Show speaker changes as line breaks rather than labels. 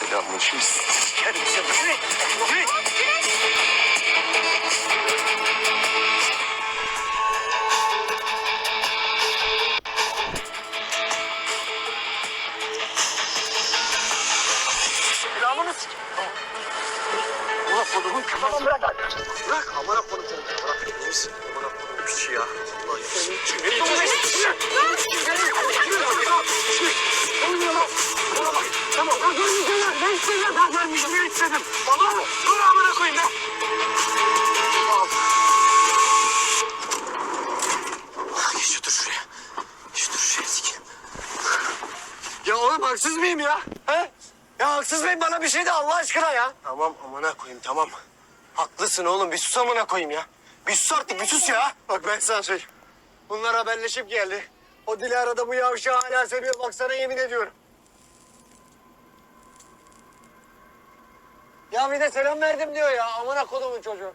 Selamın şimdi sikerim seni. Selamını sikerim. Ulan kodumun kafamı bırak. Bırak amına kodum seni. Bırak. İyi misin? Amına kodum piçi ya. Ulan seni. Tamam, görmeyeceğim. Ben. Ben görmeyeceğim. Ben istedim. Baba, dur amına koyayım ben. Geç otur şuraya. Geç otur şuraya sikeyim. Ya oğlum haksız mıyım ya? He? Ya haksız mıyım bana bir şey de Allah aşkına ya. Tamam amına koyayım tamam. Haklısın oğlum bir sus amına koyayım ya. Bir sus artık bir sus ya. Bak ben sana söyleyeyim. Bunlar haberleşip geldi. O Dilara da bu yavşağı hala seviyor. Bak sana yemin ediyorum. Ya bir de selam verdim diyor ya. Amına kodumun çocuğu.